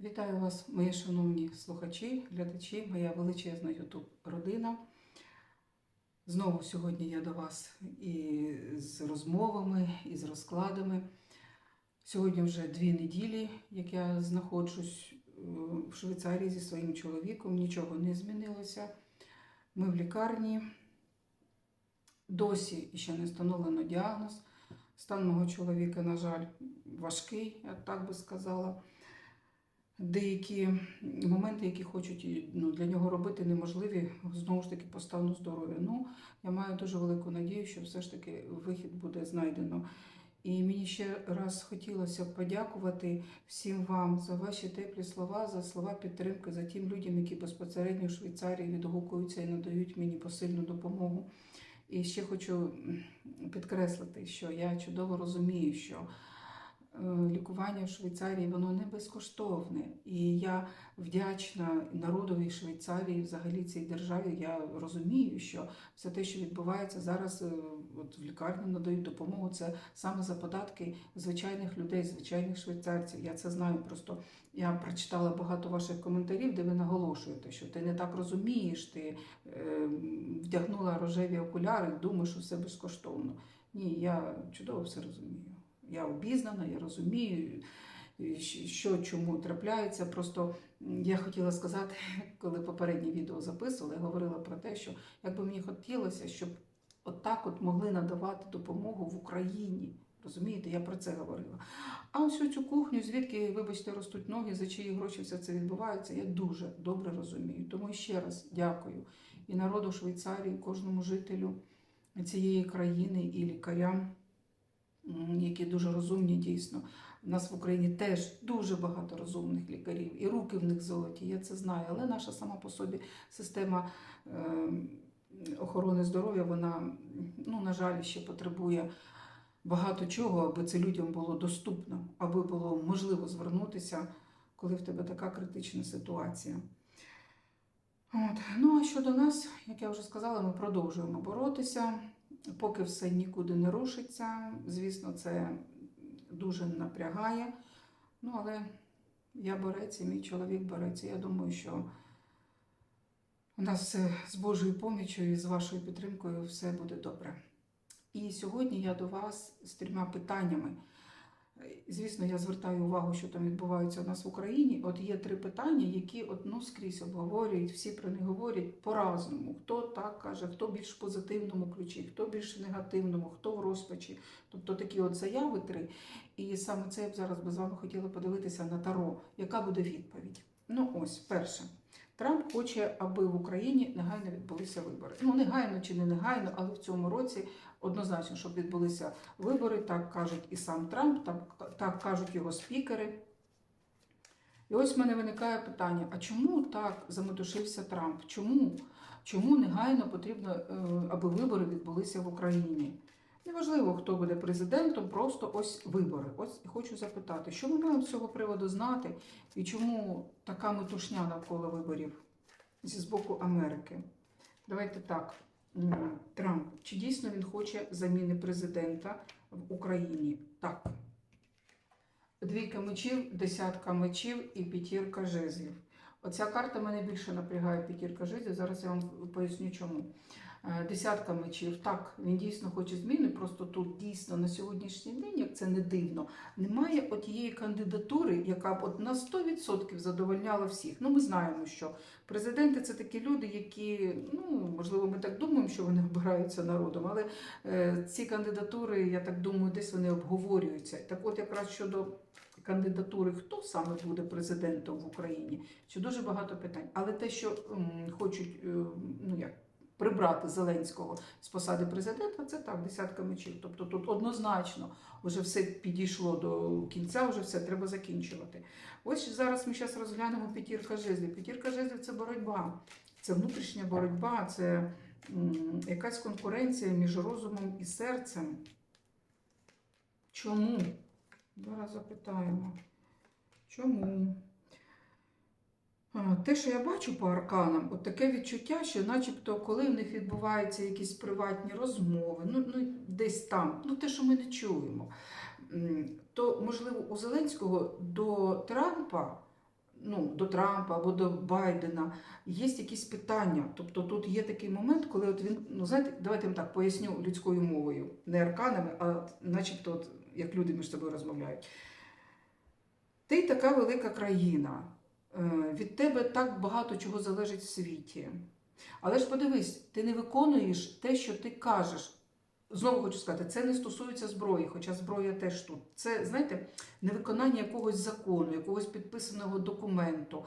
Вітаю вас, мої шановні слухачі, глядачі, моя величезна ютуб родина. Знову сьогодні я до вас і з розмовами, і з розкладами. Сьогодні вже дві неділі, як я знаходжусь е, в Швейцарії зі своїм чоловіком, нічого не змінилося. Ми в лікарні. Досі ще не встановлено діагноз. Стан мого чоловіка, на жаль, важкий, я так би сказала. Деякі моменти, які хочуть ну, для нього робити, неможливі, знову ж таки, по стану здоров'я. Ну, я маю дуже велику надію, що все ж таки вихід буде знайдено. І мені ще раз хотілося б подякувати всім вам за ваші теплі слова, за слова підтримки, за тим людям, які безпосередньо в Швейцарії відгукуються і надають мені посильну допомогу. І ще хочу підкреслити, що я чудово розумію, що лікування в Швейцарії воно не безкоштовне. І я вдячна народові Швейцарії, взагалі цій державі. Я розумію, що все те, що відбувається зараз, е, от в лікарні надають допомогу. Це саме за податки звичайних людей, звичайних швейцарців. Я це знаю. Просто я прочитала багато ваших коментарів, де ви наголошуєте, що ти не так розумієш, ти е, вдягнула рожеві окуляри, думаєш, що все безкоштовно. Ні, я чудово все розумію. Я обізнана, я розумію, що чому трапляється. Просто я хотіла сказати, коли попереднє відео записувала, я говорила про те, що як би мені хотілося, щоб отак от могли надавати допомогу в Україні. Розумієте, я про це говорила. А ось цю кухню, звідки, вибачте, ростуть ноги, за чиї гроші все це відбувається, я дуже добре розумію. Тому ще раз дякую і народу Швейцарії, кожному жителю цієї країни, і лікарям, які дуже розумні дійсно. У нас в Україні теж дуже багато розумних лікарів, і руки в них золоті, я це знаю. Але наша сама по собі система е, охорони здоров'я, вона, ну, на жаль, ще потребує багато чого, аби це людям було доступно, аби було можливо звернутися, коли в тебе така критична ситуація. От. Ну а щодо нас, як я вже сказала, ми продовжуємо боротися, поки все нікуди не рушиться. Звісно, це дуже напрягає. Ну, але я борець, і мій чоловік борець. Я думаю, що у нас все з Божою поміччю і з вашою підтримкою все буде добре. І сьогодні я до вас з трьома питаннями. Звісно, я звертаю увагу, що там відбувається у нас в Україні. От є три питання, які от, ну, скрізь обговорюють, всі про них говорять по-разному. Хто так каже, хто більш в позитивному ключі, хто більш в негативному, хто в розпачі. Тобто такі от заяви три. І саме це я б зараз би з вами хотіла подивитися на Таро. Яка буде відповідь? Ну ось, перше. Трамп хоче, аби в Україні негайно відбулися вибори. Ну, негайно чи не негайно, але в цьому році однозначно, щоб відбулися вибори, так кажуть і сам Трамп, так, так кажуть його спікери. І ось в мене виникає питання: а чому так заметушився Трамп? Чому? Чому негайно потрібно, е, аби вибори відбулися в Україні? Неважливо, хто буде президентом, просто ось вибори. Ось хочу запитати, що ми маємо з цього приводу знати і чому така метушня навколо виборів зі з боку Америки? Давайте так. Трамп, чи дійсно він хоче заміни президента в Україні? Так. Двійка мечів, десятка мечів і п'ятірка жезлів. Оця карта мене більше напрягає п'ятірка жезлів. Зараз я вам поясню чому. Е, Десятка мечів. Так, він дійсно хоче зміни. Просто тут дійсно на сьогоднішній день, як це не дивно, немає отієї кандидатури, яка б от на 100% задовольняла всіх. Ну, ми знаємо, що президенти це такі люди, які, ну можливо, ми так думаємо, що вони обираються народом, але е, ці кандидатури, я так думаю, десь вони обговорюються. Так, от якраз щодо кандидатури, хто саме буде президентом в Україні, чи дуже багато питань. Але те, що м, хочуть, е, ну як. Прибрати Зеленського з посади президента, це так, десятка мечів. Тобто тут однозначно вже все підійшло до кінця, вже все треба закінчувати. Ось зараз ми зараз розглянемо п'ятірка жезлів. П'ятірка жезлів це боротьба, це внутрішня боротьба, це якась конкуренція між розумом і серцем. Чому? Зараз запитаємо. Чому? Те, що я бачу по арканам, от таке відчуття, що начебто, коли в них відбуваються якісь приватні розмови, ну, ну десь там, ну те, що ми не чуємо, то, можливо, у Зеленського до Трампа ну, до Трампа або до Байдена є якісь питання. Тобто тут є такий момент, коли от він, ну знаєте, давайте я так поясню людською мовою, не арканами, а начебто, от, як люди між собою розмовляють. Ти така велика країна, від тебе так багато чого залежить в світі. Але ж подивись, ти не виконуєш те, що ти кажеш. Знову хочу сказати, це не стосується зброї, хоча зброя теж тут. Це, знаєте, невиконання якогось закону, якогось підписаного документу.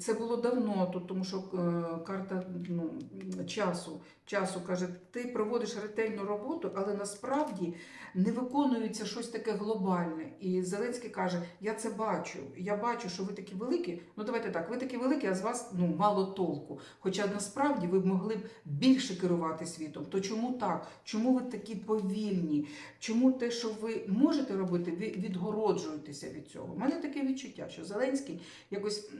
Це було давно тут, тому що е, карта ну, часу, часу каже, ти проводиш ретельну роботу, але насправді не виконується щось таке глобальне. І Зеленський каже: Я це бачу. Я бачу, що ви такі великі. Ну давайте так, ви такі великі, а з вас ну мало толку. Хоча насправді ви б могли б більше керувати світом. То чому так? Чому ви такі повільні? Чому те, що ви можете робити, ви відгороджуєтеся від цього? У мене таке відчуття, що Зеленський якось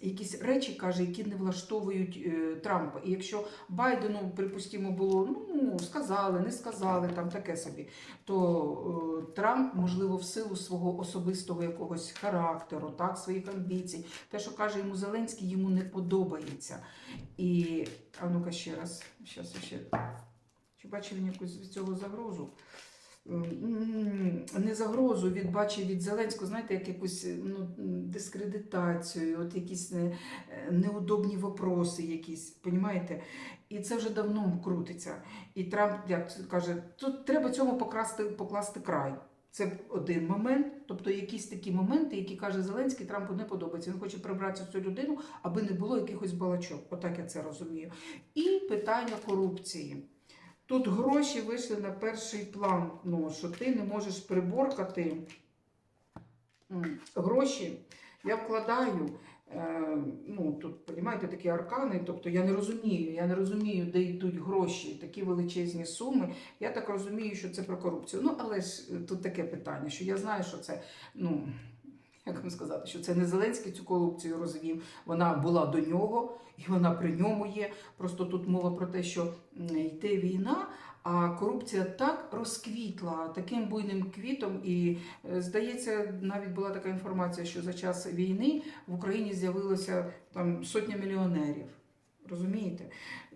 якісь речі каже, які не влаштовують е, Трампа. І якщо Байдену, припустимо, було ну сказали, не сказали, там таке собі, то е, Трамп, можливо, в силу свого особистого якогось характеру, так, своїх амбіцій, те, що каже йому Зеленський, йому не подобається. І а ну-ка ще раз, я ще. Чи бачив він якусь від цього загрозу? Не загрозу від бачив від Зеленського, знаєте, як якусь ну, дискредитацію, от якісь не, неудобні вопроси якісь, понімаєте? І це вже давно крутиться. І Трамп як каже, тут треба цьому покласти, покласти край. Це один момент, тобто якісь такі моменти, які каже Зеленський, Трампу не подобається. Він хоче прибрати цю людину, аби не було якихось балачок. Отак я це розумію. І питання корупції. Тут гроші вийшли на перший план, ну, що ти не можеш приборкати гроші. Я вкладаю, е, ну тут, розумієте, такі аркани, тобто я не розумію, я не розумію, де йдуть гроші, такі величезні суми. Я так розумію, що це про корупцію. Ну, але ж е, тут таке питання, що я знаю, що це, ну. Як вам сказати, що це не Зеленський цю корупцію розвів, вона була до нього і вона при ньому є. Просто тут мова про те, що йде війна, а корупція так розквітла таким буйним квітом. І е, здається, навіть була така інформація, що за час війни в Україні з'явилося там сотня мільйонерів. Розумієте?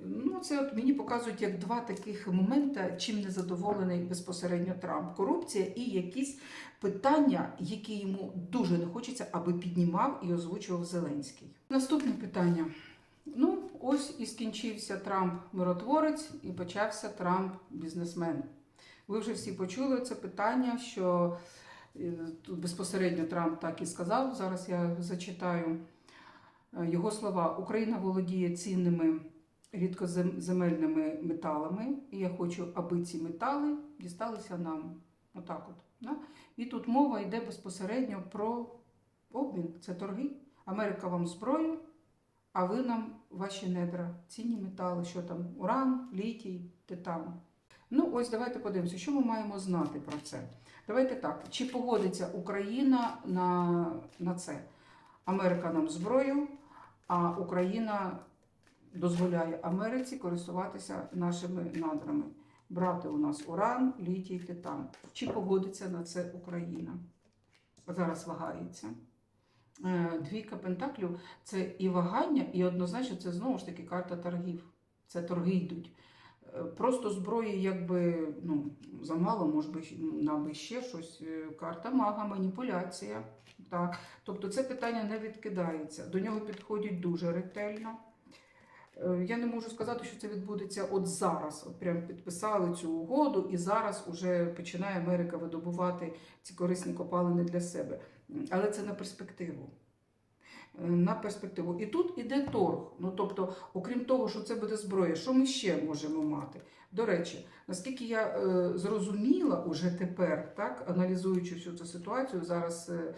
Ну, це от мені показують як два таких моменти, чим не задоволений безпосередньо Трамп. Корупція і якісь питання, які йому дуже не хочеться, аби піднімав і озвучував Зеленський. Наступне питання. Ну, ось і скінчився Трамп миротворець, і почався Трамп бізнесмен. Ви вже всі почули це питання, що е, тут безпосередньо Трамп так і сказав. Зараз я зачитаю його слова. Україна володіє цінними рідкоземельними металами, і я хочу, аби ці метали дісталися нам. Отак от. Да? І тут мова йде безпосередньо про обмін, це торги. Америка вам зброю, а ви нам ваші недра, цінні метали, що там уран, літій, титан. Ну, ось давайте подивимося, що ми маємо знати про це. Давайте так, чи погодиться Україна на, на це? Америка нам зброю, а Україна дозволяє Америці користуватися нашими надрами. Брати у нас уран, літій, титан. Чи погодиться на це Україна? Зараз вагається. Е, Двійка пентаклів це і вагання, і однозначно це знову ж таки карта торгів. Це торги йдуть. Е, Просто зброї, якби ну, замало, може би нам би ще щось. Е, Карта мага, маніпуляція. Так. Тобто це питання не відкидається. До нього підходять дуже ретельно. Е, Я не можу сказати, що це відбудеться от зараз. От прям підписали цю угоду, і зараз уже починає Америка видобувати ці корисні копалини для себе. Але це на перспективу. Е, На перспективу. І тут іде торг. Ну тобто, окрім того, що це буде зброя, що ми ще можемо мати? До речі, наскільки я е, зрозуміла уже тепер, так, аналізуючи всю цю ситуацію, зараз е,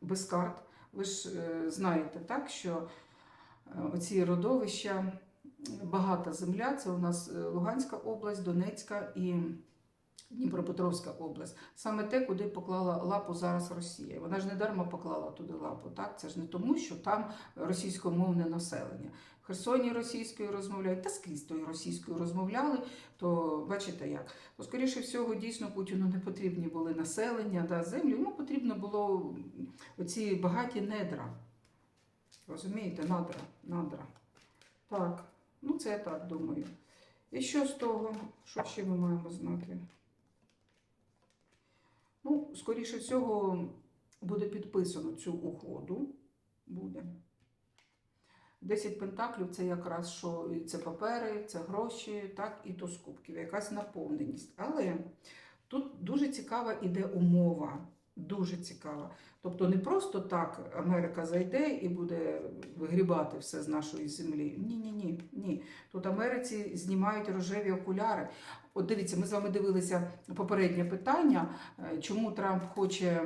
без карт, ви ж е, знаєте, так, що е, оці родовища, багата земля, це у нас е, Луганська область, Донецька і Дніпропетровська область. Саме те, куди поклала лапу зараз Росія. Вона ж не дарма поклала туди лапу. Так? Це ж не тому, що там російськомовне населення. В Херсоні російською розмовляють, та скрізь тою російською розмовляли, то бачите як. То, скоріше всього, дійсно Путіну не потрібні були населення, да, землі. Йому потрібно було оці багаті недра. Розумієте, надра, надра. Так, ну це я так думаю. І що з того, що ще ми маємо знати? Ну, скоріше всього, буде підписано цю угоду. Буде. 10 пентаклів це якраз що це папери, це гроші, так, і то з кубків, якась наповненість. Але тут дуже цікава іде умова. Дуже цікава. Тобто не просто так Америка зайде і буде вигрібати все з нашої землі. Ні, ні, ні, ні. Тут Америці знімають рожеві окуляри. От дивіться, ми з вами дивилися попереднє питання, е, чому Трамп хоче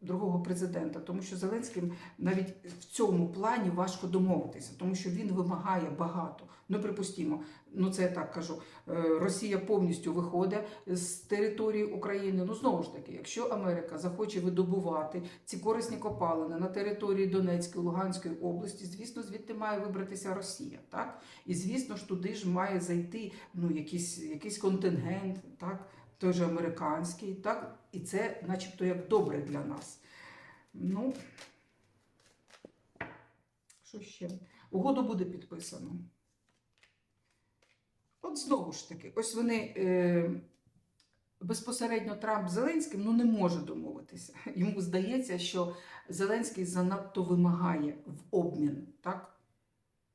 другого президента, тому що Зеленським навіть в цьому плані важко домовитися, тому що він вимагає багато. Ну, припустімо, ну це я так кажу. е, Росія повністю виходить з території України. Ну знову ж таки, якщо Америка захоче видобувати ці корисні копалини на території Донецької, Луганської області, звісно, звідти має вибратися Росія, так і звісно ж туди ж має зайти ну якийсь, якийсь контингент, так той же американський, так і це, начебто, як добре для нас. Ну що ще? Угоду буде підписано. От знову ж таки, ось вони е, безпосередньо Трамп Зеленським ну, не може домовитися. Йому здається, що Зеленський занадто вимагає в обмін, так?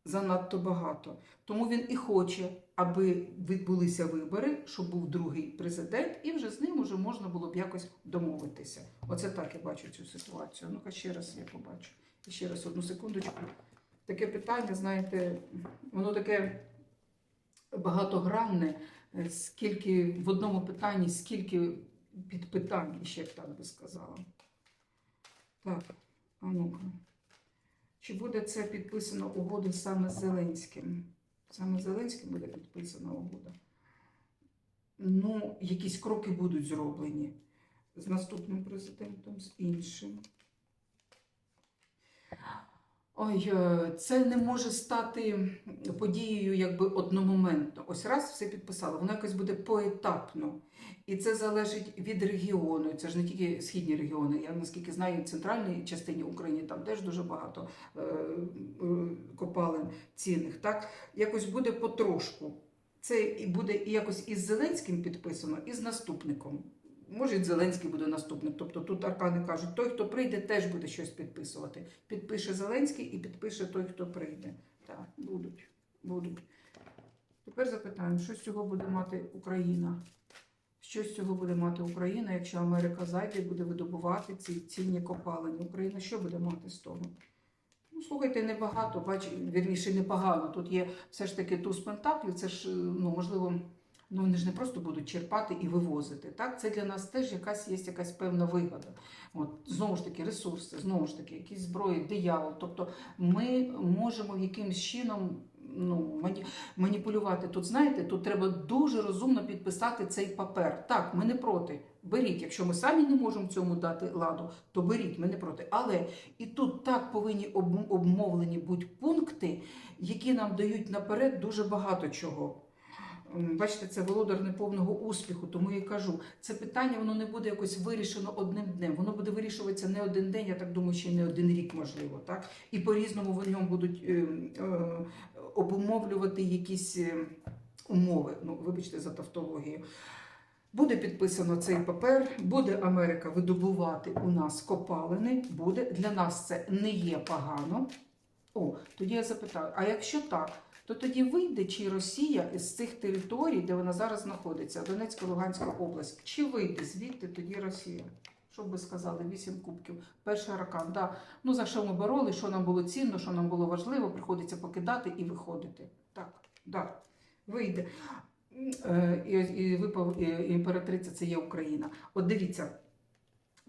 Занадто багато. Тому він і хоче, аби відбулися вибори, щоб був другий президент, і вже з ним уже можна було б якось домовитися. Оце так я бачу цю ситуацію. Ну-ка ще раз я побачу. І ще раз одну секундочку. Таке питання, знаєте, воно таке багатогранне, скільки в одному питанні, скільки підпитань, ще б так би сказала. Так, а ну-ка. Чи буде це підписано угода саме Зеленським? Саме Зеленським буде підписана угода. Ну, якісь кроки будуть зроблені з наступним президентом, з іншим. Ой, е, це не може стати подією якби одномоментно. Ось раз все підписали, воно якось буде поетапно. І це залежить від регіону. Це ж не тільки східні регіони. Я наскільки знаю, в центральній частині України там теж дуже багато е, е, копалин цінних. Так, якось буде потрошку. Це і буде і якось із Зеленським підписано, і з наступником. Може, Зеленський буде наступник. Тобто тут аркани кажуть, той, хто прийде, теж буде щось підписувати. Підпише Зеленський і підпише той, хто прийде. Так, будуть. будуть. Тепер запитаємо, що з цього буде мати Україна? Що з цього буде мати Україна, якщо Америка зайде і буде видобувати ці цінні копалини? Україна що буде мати з того? Ну, слухайте, небагато, бач, вірніше, непогано. Тут є все ж таки туз пентаклів, це ж, ну, можливо, ну вони ж не просто будуть черпати і вивозити. Так, це для нас теж якась є якась певна вигода. От знову ж таки, ресурси, знову ж таки, якісь зброї, диявол. Тобто ми можемо якимось чином. Ну, мані- маніпулювати тут, знаєте, тут треба дуже розумно підписати цей папер. Так, ми не проти. Беріть, якщо ми самі не можемо цьому дати ладу, то беріть, ми не проти. Але і тут так повинні обмовлені бути пункти, які нам дають наперед дуже багато чого. Бачите, це володар неповного успіху, тому я кажу, це питання воно не буде якось вирішено одним днем. Воно буде вирішуватися не один день, я так думаю, ще не один рік, можливо. Так? І по-різному в ньому будуть е, е, обумовлювати якісь е, умови. Ну, вибачте за тавтологію. Буде підписано цей папер, буде Америка видобувати у нас копалини, буде. Для нас це не є погано. О, тоді я запитаю: а якщо так, то тоді вийде чи Росія із цих територій, де вона зараз знаходиться, Донецька, Луганська область, чи вийде звідти тоді Росія? Що б ви сказали? Вісім кубків. Перший аркан. Да. Ну за що ми боролись, що нам було цінно, що нам було важливо, приходиться покидати і виходити. Так, да. вийде. Е, І, і і імператриця це є Україна. От дивіться.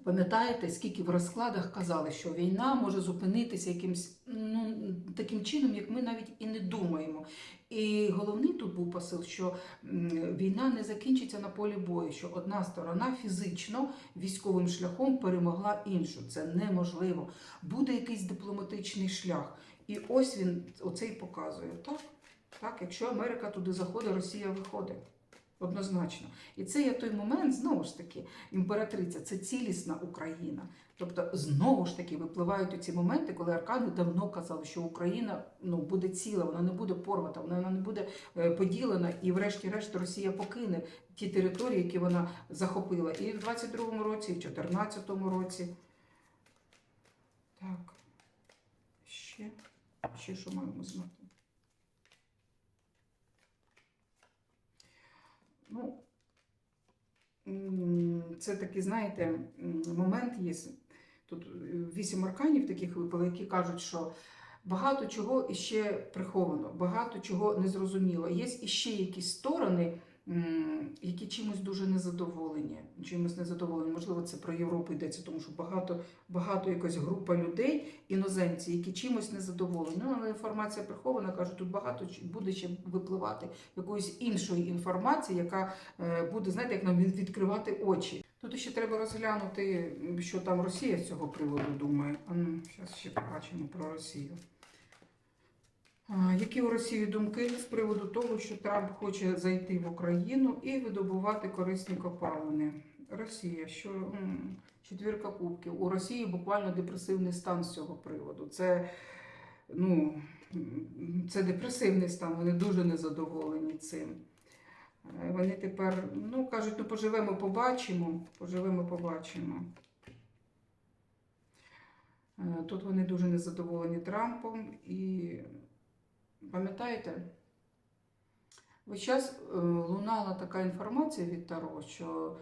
Пам'ятаєте, скільки в розкладах казали, що війна може зупинитися якимсь ну, таким чином, як ми навіть і не думаємо. І головний тут був посил, що війна не закінчиться на полі бою, що одна сторона фізично військовим шляхом перемогла іншу. Це неможливо. Буде якийсь дипломатичний шлях. І ось він оцей показує. Так, так, якщо Америка туди заходить, Росія виходить. Однозначно. І це є той момент, знову ж таки, імператриця це цілісна Україна. Тобто, знову ж таки, випливають ці моменти, коли аркани давно казали, що Україна ну, буде ціла, вона не буде порвата, вона не буде е, поділена, і, врешті-решт, Росія покине ті території, які вона захопила. І в 22-му році, і в 14-му році. Так. Ще, ще що маємо знати? Ну, це такий, знаєте, момент є. Тут е, вісім арканів таких випало, які кажуть, що багато чого іще приховано, багато чого незрозуміло. Є іще якісь сторони, які чимось дуже незадоволені. Чимось незадоволені. Можливо, це про Європу йдеться, тому що багато, багато якась група людей, іноземці, які чимось незадоволені. Ну, але інформація прихована, кажуть, тут багато буде ще випливати якоїсь іншої інформації, яка е, буде, знаєте, як нам від- відкривати очі. Тут ще треба розглянути, що там Росія з цього приводу думає. А ну, зараз ще побачимо про Росію. Які у Росії думки з приводу того, що Трамп хоче зайти в Україну і видобувати корисні копалини? Росія, що четвірка кубків. У Росії буквально депресивний стан з цього приводу. Це, ну, це депресивний стан, вони дуже незадоволені цим. Вони тепер, ну, кажуть, ну поживемо, побачимо, поживемо, побачимо. Е, Тут вони дуже незадоволені Трампом і пам'ятаєте, весь час е, лунала така інформація від Таро, що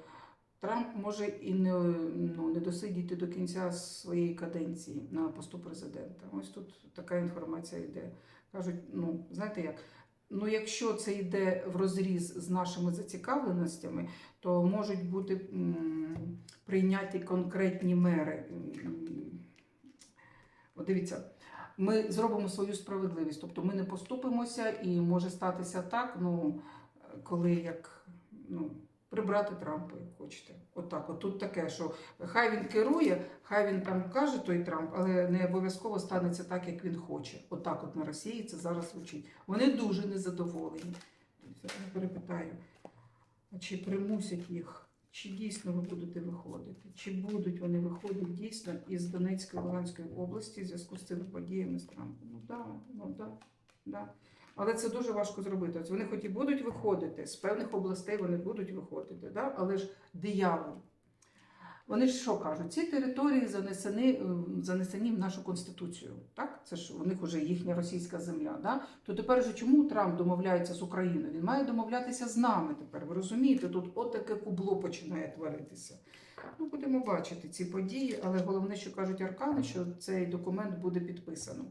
Трамп може і не, ну, не досидіти до кінця своєї каденції на посту президента. Ось тут така інформація йде. Кажуть, ну, знаєте як, ну якщо це йде в розріз з нашими зацікавленостями, то можуть бути прийняті конкретні мери. От дивіться, ми зробимо свою справедливість, тобто ми не поступимося, і може статися так, ну коли як ну, прибрати Трампа, як хочете. Отак, от тут таке, що хай він керує, хай він там каже той Трамп, але не обов'язково станеться так, як він хоче. Отак, от на Росії це зараз звучить. Вони дуже незадоволені. Я перепитаю, чи примусять їх? Чи дійсно ви будете виходити? Чи будуть вони виходити дійсно із Донецької Луганської області в зв'язку з цими подіями з Трампом? Ну да, ну да, да. Але це дуже важко зробити. Ось вони хоч і будуть виходити, з певних областей вони будуть виходити, да? але ж диявол. Вони ж що кажуть? Ці території занесені, е, занесені в нашу конституцію. Так? Це ж у них вже їхня російська земля. Да? То тепер же чому Трамп домовляється з Україною? Він має домовлятися з нами тепер. Ви розумієте, тут от таке кубло починає творитися. Ну, будемо бачити ці події, але головне, що кажуть аркани, що цей документ буде підписано.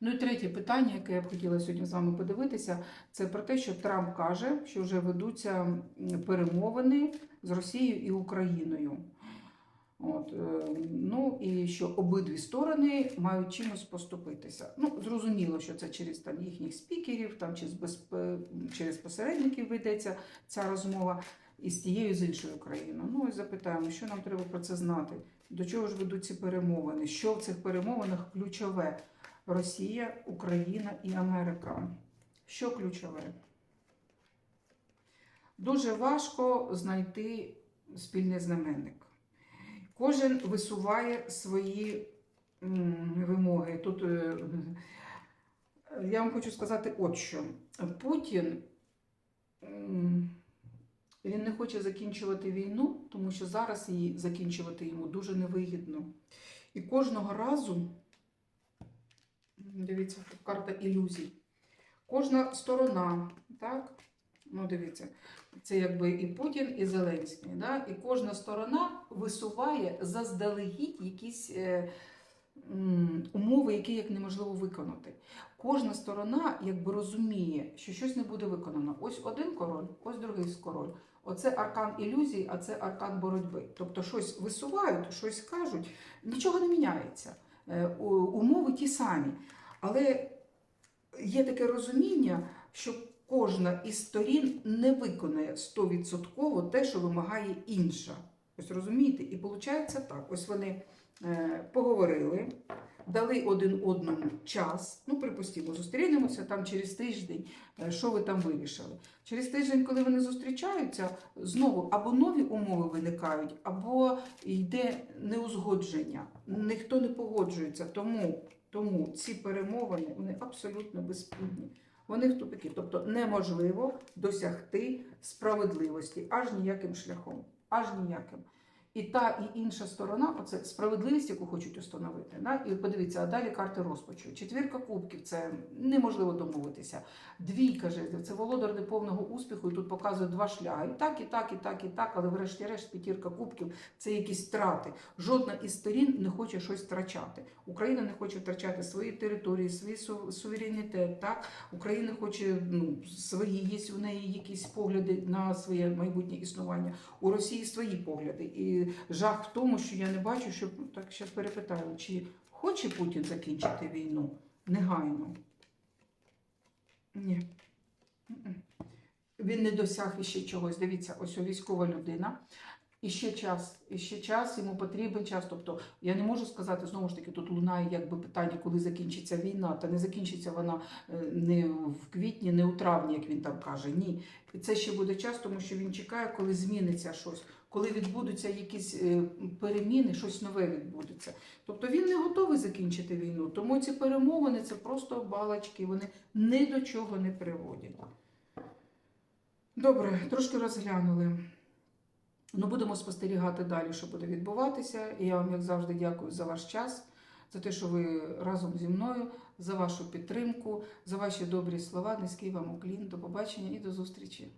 Ну і третє питання, яке я б хотіла сьогодні з вами подивитися, це про те, що Трамп каже, що вже ведуться перемовини з Росією і Україною. От, е, ну і що обидві сторони мають чимось поступитися. Ну, зрозуміло, що це через там їхніх спікерів, там через, безпе- через посередників ведеться ця розмова і з тією з іншою країною. Ну і запитаємо, що нам треба про це знати, до чого ж ведуть ці перемовини, що в цих перемовинах ключове Росія, Україна і Америка. Що ключове? Дуже важко знайти спільний знаменник. Кожен висуває свої вимоги. Тут е, я вам хочу сказати от що. Путін він не хоче закінчувати війну, тому що зараз її закінчувати йому дуже невигідно. І кожного разу, дивіться, карта ілюзій. Кожна сторона, так? Ну, дивіться, це якби і Путін, і Зеленський. Да? І кожна сторона висуває заздалегідь якісь е, м, умови, які як неможливо виконати. Кожна сторона якби розуміє, що щось не буде виконано. Ось один король, ось другий король. Оце аркан ілюзій, а це аркан боротьби. Тобто щось висувають, щось кажуть, нічого не міняється. Е, Умови ті самі. Але є таке розуміння, що кожна із сторін не виконає 100% те, що вимагає інша. Ось розумієте? І виходить так. Ось вони е, поговорили, дали один одному час. Ну, припустимо, зустрінемося там через тиждень, е, що ви там вирішили. Через тиждень, коли вони зустрічаються, знову або нові умови виникають, або йде неузгодження. Ніхто не погоджується. Тому, тому ці перемовини вони абсолютно безплідні. Вони в тупики. Тобто неможливо досягти справедливості аж ніяким шляхом. Аж ніяким. І та і інша сторона, оце справедливість, яку хочуть установити. Да? І подивіться, а далі карти розпачу. Четвірка кубків це неможливо домовитися. Двійка жезлів це володар неповного успіху, і тут показує два шляхи. І так, і так, і так, і так, але врешті-решт п'ятірка кубків це якісь втрати. Жодна із сторін не хоче щось втрачати. Україна не хоче втрачати свої території, свій су- суверенітет. Так? Україна хоче ну, свої, є у неї якісь погляди на своє майбутнє існування. У Росії свої погляди. І жах в тому, що я не бачу, що так зараз перепитаю, чи хоче Путін закінчити війну негайно? Ні. Він не досяг іще чогось. Дивіться, ось військова людина. І ще час, і ще час, йому потрібен час. Тобто я не можу сказати, знову ж таки, тут лунає якби питання, коли закінчиться війна. Та не закінчиться вона е, не в квітні, не у травні, як він там каже. Ні. Це ще буде час, тому що він чекає, коли зміниться щось, коли відбудуться якісь е, переміни, щось нове відбудеться. Тобто він не готовий закінчити війну. Тому ці перемовини це просто балачки, вони ні до чого не приводять. Добре, трошки розглянули. Ну, будемо спостерігати далі, що буде відбуватися. І я вам, як завжди, дякую за ваш час, за те, що ви разом зі мною, за вашу підтримку, за ваші добрі слова. Низький вам уклін. До побачення і до зустрічі.